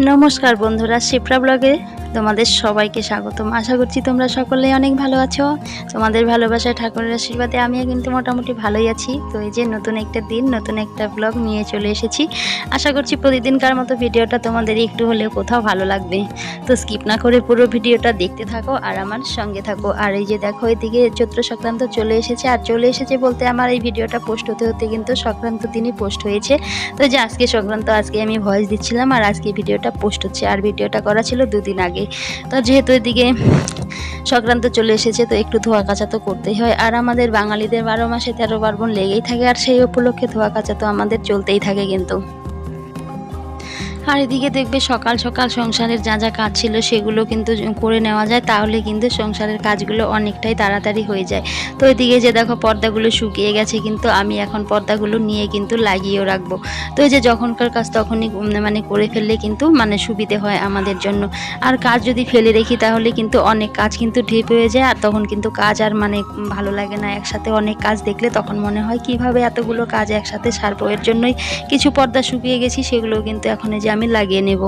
নমস্কার বন্ধুরা শিপ্রা ব্লগে তোমাদের সবাইকে স্বাগতম। আশা করছি তোমরা সকলেই অনেক ভালো আছো। তোমাদের ভালোবাসায় ঠাকুরের আশীর্বাদে আমিও কিন্তু মোটামুটি ভালোই আছি। তো এই যে নতুন একটা দিন, নতুন একটা ব্লগ নিয়ে চলে এসেছি। আশা করছি প্রতিদিনকার মতো ভিডিওটা তোমাদের একটু হলেও কোথাও ভালো লাগবে। তো স্কিপ না করে পুরো ভিডিওটা দেখতে থাকো আর আমার সঙ্গে থাকো। আর এই যে দেখো, এদিকে চৈত্র সংক্রান্ত চলে এসেছে। আর চলে এসেছে বলতে আমার এই ভিডিওটা পোস্ট হতে হতে কিন্তু সংক্রান্ত দিনই পোস্ট হয়েছে। তো যে আজকে সংক্রান্ত, আজকে আমি ভয়েস দিচ্ছিলাম আর আজকে ভিডিওটা পোস্ট হচ্ছে। আর ভিডিওটা করা ছিল দুদিন আগে। তো যেহেতু এদিকে সংক্রান্ত চলে এসেছে, তো একটু ধোয়া কাচা তো করতেই হয়। আর আমাদের বাঙালিদের বারো মাসে তেরো পার্বণ লেগেই থাকে, আর সেই উপলক্ষে ধোয়া কাচা তো আমাদের চলতেই থাকে কিন্তু। আর এদিকে দেখবে সকাল সকাল সংসারের যা যা কাজ ছিল সেগুলো কিন্তু করে নেওয়া যায়, তাহলে কিন্তু সংসারের কাজগুলো অনেকটাই তাড়াতাড়ি হয়ে যায়। তো এদিকে যে দেখো পর্দাগুলো শুকিয়ে গেছে কিন্তু আমি এখন পর্দাগুলো নিয়ে কিন্তু লাগিয়েও রাখব। তো এই যে যখনকার কাজ তখনই মানে করে ফেললে কিন্তু মানে সুবিধে হয় আমাদের জন্য। আর কাজ যদি ফেলে রেখি তাহলে কিন্তু অনেক কাজ কিন্তু ঢেপ হয়ে যায়, আর তখন কিন্তু কাজ আর মানে ভালো লাগে না। একসাথে অনেক কাজ দেখলে তখন মনে হয় কীভাবে এতগুলো কাজ একসাথে সারবো? এর জন্যই কিছু পর্দা শুকিয়ে গেছি, সেগুলো কিন্তু এখন যে আমি লাগিয়ে নেব।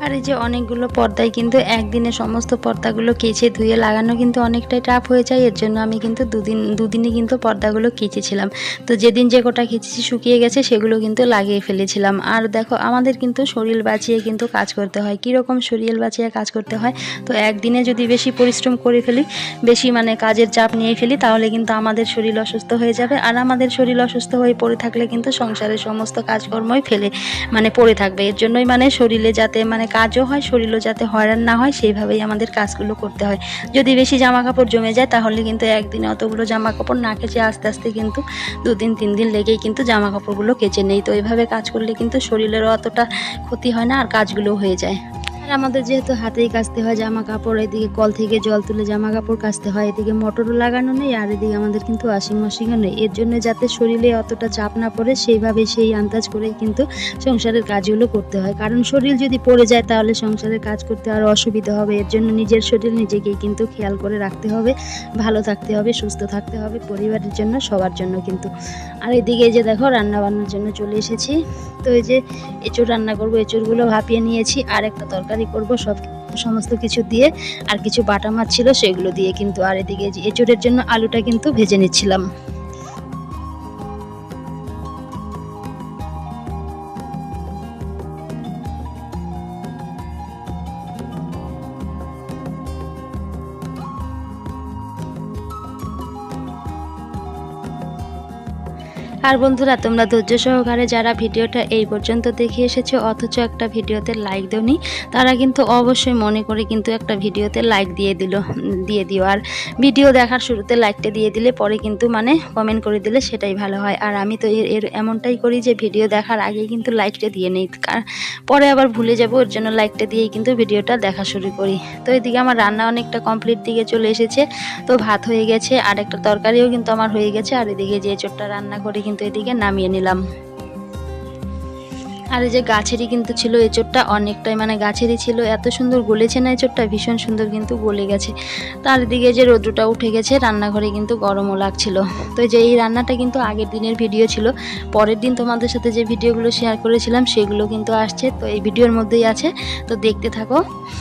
আর এই যে অনেকগুলো পর্দায় কিন্তু একদিনে সমস্ত পর্দাগুলো কেচে ধুয়ে লাগানো কিন্তু অনেকটাই টাফ হয়ে যায়। এর জন্য আমি কিন্তু দুদিন দুদিনই কিন্তু পর্দাগুলো কেচেছিলাম। তো যেদিন যে কটা কেচেছি শুকিয়ে গেছে সেগুলো কিন্তু লাগিয়ে ফেলেছিলাম। আর দেখো, আমাদের কিন্তু শরীর বাঁচিয়ে কিন্তু কাজ করতে হয়। কীরকম শরীর বাঁচিয়ে কাজ করতে হয়? তো একদিনে যদি বেশি পরিশ্রম করে ফেলি, বেশি মানে কাজের চাপ নিয়ে ফেলি, তাহলে কিন্তু আমাদের শরীর অসুস্থ হয়ে যাবে। আর আমাদের শরীর অসুস্থ হয়ে পড়ে থাকলে কিন্তু সংসারের সমস্ত কাজকর্মই ফেলে মানে পড়ে থাকবে। এর জন্যই মানে শরীরে যাতে মানে কাজও হয়, শরীরও যাতে হয়রান না হয়, সেইভাবেই আমাদের কাজগুলো করতে হয়। যদি বেশি জামা কাপড় জমে যায়, তাহলে কিন্তু একদিনে অতগুলো জামা কাপড় না কেচে আস্তে আস্তে কিন্তু দু দিন তিন দিন লেগেই কিন্তু জামা কাপড়গুলো কেচে নেই। তো এইভাবে কাজ করলে কিন্তু শরীরেরও অতটা ক্ষতি হয় না আর কাজগুলো হয়ে যায়। আর আমাদের যেহেতু হাতেই কাচতে হয় জামা কাপড় এদিকে কল থেকে জল তুলে জামা কাপড় কাচতে হয়, এদিকে মোটরও লাগানো নেই, আর এদিকে আমাদের কিন্তু ওয়াশিং মেশিনও নেই। এর জন্য যাতে শরীরে অতটা চাপ না পড়ে, সেইভাবে সেই আন্দাজ করেই কিন্তু সংসারের কাজগুলো করতে হয়। কারণ শরীর যদি পড়ে যায়, তাহলে সংসারের কাজ করতে আরও অসুবিধা হবে। এর জন্য নিজের শরীর নিজেকেই কিন্তু খেয়াল করে রাখতে হবে, ভালো থাকতে হবে, সুস্থ থাকতে হবে, পরিবারের জন্য, সবার জন্য কিন্তু। আর এদিকে যে দেখো রান্না বান্নার জন্য চলে এসেছি। তো এই যে এঁচড় রান্না করব, এঁচড়গুলো ভাপিয়ে নিয়েছি, আর একটা তরকারি করব, সব সমস্ত কিছু দিয়ে আর কিছু বাটা মাছ ছিল সেগুলো দিয়ে কিন্তু আর এদিকে এঁচড়ের জন্য আলুটা কিন্তু ভেজে নিচ্ছিলাম। আর বন্ধুরা, তোমরা ধৈর্য সহকারে যারা ভিডিওটা এই পর্যন্ত দেখে এসেছ, অথচ একটা ভিডিওতে লাইক দেওনি, তারা কিন্তু অবশ্যই মনে করে কিন্তু একটা ভিডিওতে লাইক দিয়ে দিল, দিয়ে দিও। আর ভিডিও দেখার শুরুতে লাইকটা দিয়ে দিলে পরে কিন্তু মানে কমেন্ট করে দিলে সেটাই ভালো হয়। আর আমি তো এর এমনটাই করি যে ভিডিও দেখার আগে কিন্তু লাইকটা দিয়ে নেই পরে আবার ভুলে যাব, ওর জন্য লাইকটা দিয়েই কিন্তু ভিডিওটা দেখা শুরু করি। তো এদিকে আমার রান্না অনেকটা কমপ্লিট দিকে চলে এসেছে, তো ভাত হয়ে গেছে, আর একটা তরকারিও কিন্তু আমার হয়ে গেছে, আর এদিকে যে চোটটা রান্না করে কিন্তু এদিকে নামিয়ে নিলাম। আর এই যে গাছেরই কিন্তু ছিল এই এঁচোড়টা, অনেকটাই মানে গাছেরই ছিল। এত সুন্দর গলেছে না এই এঁচোড়টা? ভীষণ সুন্দর কিন্তু গলে গেছে। তার দিকে যে রোদ্রটা উঠে গেছে, রান্নাঘরে কিন্তু গরমও লাগছিল। তো যে এই রান্নাটা কিন্তু আগের দিনের ভিডিও ছিল। পরের দিন তোমাদের সাথে যে ভিডিওগুলো শেয়ার করেছিলাম, সেগুলো কিন্তু আসছে। তো এই ভিডিওর মধ্যেই আছে। তো দেখতে থাকো।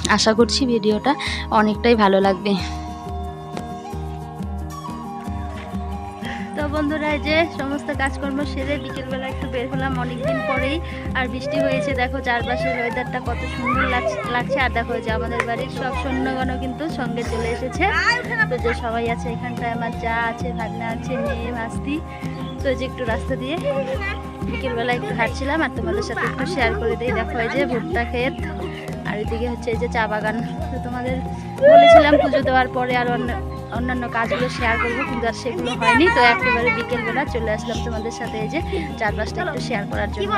আশা করছি ভিডিওটা অনেকটাই ভালো লাগবে। তো বন্ধুরা যে সমস্ত কাজকর্ম সেরে বিকেলবেলা একটু বের হলাম অনেকদিন পরেই। আর বৃষ্টি হয়েছে, দেখো চারপাশের ওয়েদারটা কত সুন্দর লাগ- লাগছে। আর দেখো যে আমাদের বাড়ির সব সৈন্যগণ কিন্তু সঙ্গে চলে এসেছে। তো যে সবাই আছে এখানটায়, আমার যা আছে, ভাগনা আছে, মেয়ে, ভাস্তি। তো যে একটু রাস্তা দিয়ে বিকেলবেলা একটু হাঁটছিলাম আর তোমাদের সাথে একটু শেয়ার করে দিই দেখো এই যে ভুট্টা ক্ষেত আর এদিকে হচ্ছে এই যে চা বাগান তো তোমাদের বলেছিলাম পুজো দেওয়ার পরে আর অন্য অন্যান্য কাজগুলো শেয়ার করব কিন্তু আর সেগুলো হয়নি তো একেবারে বিকেলবেলা চলে আসলাম তোমাদের সাথে এই যে চারপাশটা একটু শেয়ার করার জন্য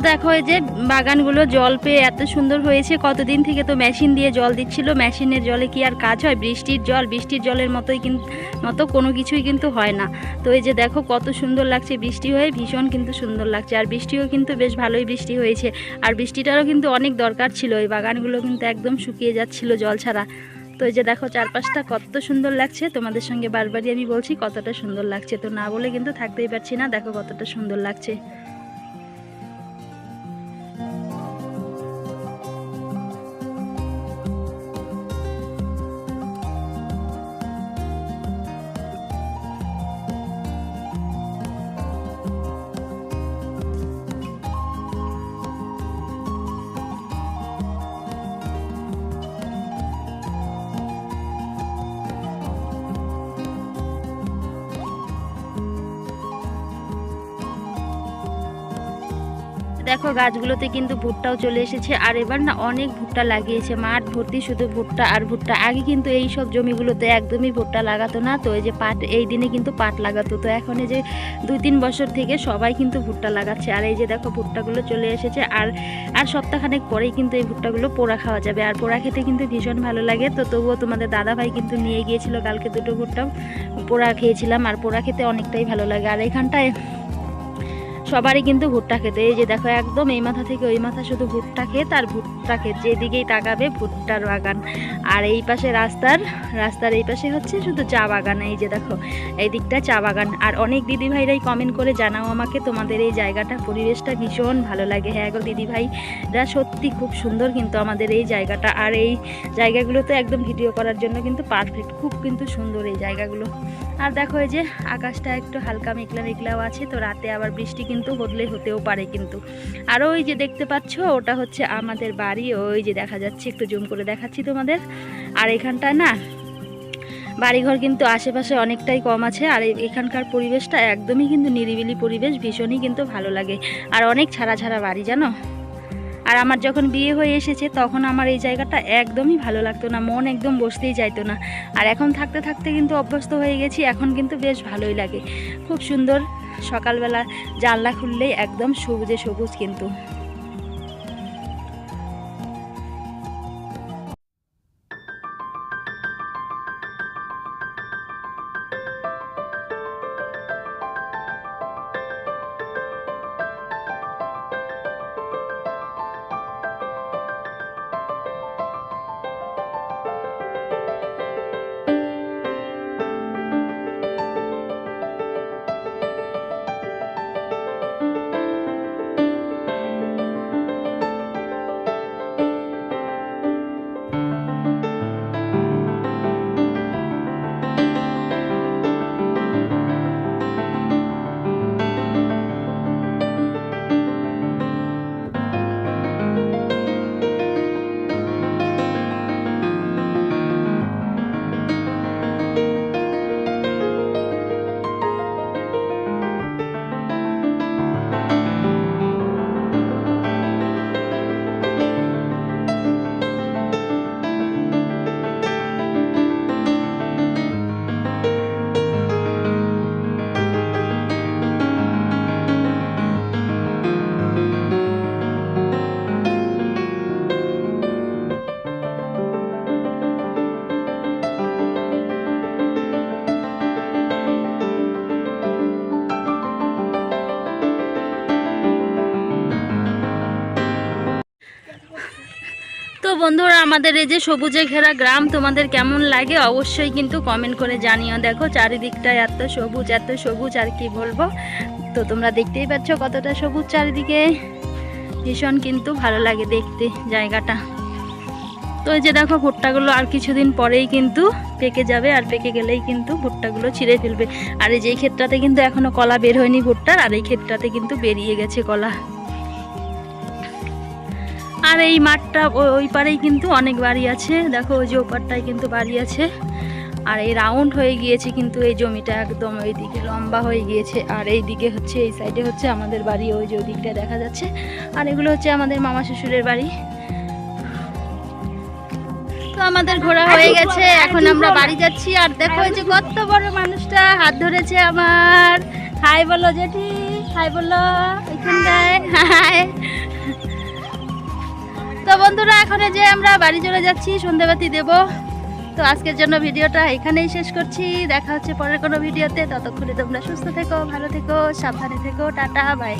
দেখো এই যে বাগানগুলো জল পেয়ে এত সুন্দর হয়েছে। কতদিন থেকে তো মেশিন দিয়ে জল দিচ্ছিল। মেশিনের জলে কি আর কাজ হয়? বৃষ্টির জল, বৃষ্টির জলের মতোই কিন্তু মতো কোনো কিছুই কিন্তু হয় না। তো এই যে দেখো কত সুন্দর লাগছে বৃষ্টি হয়ে, ভীষণ কিন্তু সুন্দর লাগছে। আর বৃষ্টিও কিন্তু বেশ ভালোই বৃষ্টি হয়েছে। আর বৃষ্টিটারও কিন্তু অনেক দরকার ছিল। এই বাগানগুলো কিন্তু একদম শুকিয়ে যাচ্ছিল জল ছাড়া। তো এই যে দেখো চারপাশটা কত সুন্দর লাগছে। তোমাদের সঙ্গে বারবারই আমি বলছি কতটা সুন্দর লাগছে। তো না বলে কিন্তু থাকতেই পারছি না। দেখো কতটা সুন্দর লাগছে। দেখো, গাছগুলোতে কিন্তু ভুট্টাও চলে এসেছে। আর এবার না অনেক ভুট্টা লাগিয়েছে। মাঠ ভর্তি শুধু ভুট্টা আর ভুট্টা। আগে কিন্তু এই সব জমিগুলোতে একদমই ভুট্টা লাগাতো না। তো এই যে পাট, এই দিনে কিন্তু পাট লাগাতো। তো এখন এই যে দুই তিন বছর থেকে সবাই কিন্তু ভুট্টা লাগাচ্ছে। আর এই যে দেখো, ভুট্টাগুলো চলে এসেছে। আর আর সপ্তাহখানেক পরেই কিন্তু এই ভুট্টাগুলো পোড়া খাওয়া যাবে। আর পোড়া খেতে কিন্তু ভীষণ ভালো লাগে। তো তবুও তোমাদের দাদা ভাই কিন্তু নিয়ে গিয়েছিল কালকে দুটো ভুট্টা পোড়া খেয়েছিলাম। আর পোড়া খেতে অনেকটাই ভালো লাগে। আর এখানটায় সবারই কিন্তু ভুট্টা খেতে। এই যে দেখো, একদম এই মাথা থেকে ওই মাথা শুধু ভুট্টা ক্ষেত আর ভুট্টা ক্ষেত। যেদিকেই তাকাবে ভুট্টার বাগান। আর এই পাশে রাস্তার রাস্তার এই পাশে হচ্ছে শুধু চা বাগান। এই যে দেখো, এই দিকটা চা বাগান। আর অনেক দিদিভাইরাই কমেন্ট করে, জানাও আমাকে তোমাদের এই জায়গাটা, পরিবেশটা ভীষণ ভালো লাগে। হ্যাঁ গো দিদিভাইরা, সত্যি খুব সুন্দর কিন্তু আমাদের এই জায়গাটা। আর এই জায়গাগুলো তো একদম ভিডিও করার জন্য কিন্তু পারফেক্ট খুব কিন্তু সুন্দর এই জায়গাগুলো। আর দেখো এই যে আকাশটা একটু হালকা মেঘলা মেঘলাও আছে, তো রাতে আবার বৃষ্টি কিন্তু বদলে হতেও পারে কিন্তু। আর ওই যে দেখতে পাচ্ছ, ওটা হচ্ছে আমাদের বাড়ি, ওই যে দেখা যাচ্ছে, একটু জুম করে দেখাচ্ছি তোমাদের। আর এখানটায় না, বাড়িঘর কিন্তু আশেপাশে অনেকটাই কম আছে, আর এখানকার পরিবেশটা একদমই কিন্তু নিরিবিলি পরিবেশ, ভীষণই কিন্তু ভালো লাগে। আর অনেক ছাড়া ছাড়া বাড়ি, জানো? আর আমার যখন বিয়ে হয়ে এসেছে, তখন আমার এই জায়গাটা একদমই ভালো লাগতো না, মন একদম বসতেই যাইতো না। আর এখন থাকতে থাকতে কিন্তু অভ্যস্ত হয়ে গেছি, এখন কিন্তু বেশ ভালোই লাগে। খুব সুন্দর সকালবেলা জানলা খুললেই একদম সবুজে সবুজ কিন্তু। তো বন্ধুরা, আমাদের এই যে সবুজে ঘেরা গ্রাম, তোমাদের কেমন লাগে অবশ্যই কিন্তু কমেন্ট করে জানিও। দেখো, চারিদিকটা এত সবুজ এত সবুজ, আর কি বলব? তো তোমরা দেখতেই পাচ্ছ কতটা সবুজ চারিদিকে। ভীষণ কিন্তু ভালো লাগে দেখতে জায়গাটা। তো এই যে দেখো, ভুট্টাগুলো আর কিছুদিন পরেই কিন্তু পেকে যাবে, আর পেকে গেলেই কিন্তু ভুট্টাগুলো ছিঁড়ে ফেলবে। আর এই যে এই ক্ষেতটাতে কিন্তু এখনও কলা বের হয়নি ভুট্টার, আর এই ক্ষেতটাতে কিন্তু বেরিয়ে গেছে কলা। আর এই মাঠটা ওই পারেই কিন্তু অনেক বাড়ি আছে। দেখো ওই যে ওপারটায় কিন্তু বাড়ি আছে। আর এই রাউন্ড হয়ে গিয়েছে কিন্তু এই জমিটা একদম ওই দিকে লম্বা হয়ে গিয়েছে। আর এই দিকে হচ্ছে এই সাইডে হচ্ছে আমাদের বাড়ি ওই যে ওই দিকটা দেখা যাচ্ছে। আর এগুলো হচ্ছে আমাদের মামা শ্বশুরের বাড়ি। তো আমাদের ঘোরা হয়ে গেছে। এখন আমরা বাড়ি যাচ্ছি। আর দেখো যে কত বড় মানুষটা হাত ধরেছে আমার। হাই বলো জেঠি হাই বলো এখানটায়। হাই। তো বন্ধুরা, এখন যে আমরা বাড়ি চলে যাচ্ছি সন্ধ্যাবাতি দেব। তো আজকের জন্য ভিডিওটা এখানেই শেষ করছি। দেখা হচ্ছে পরের কোনো ভিডিওতে। ততক্ষণে তোমরা সুস্থ থেকো, ভালো থেকো, সাবধানে থেকো। Tata, bye.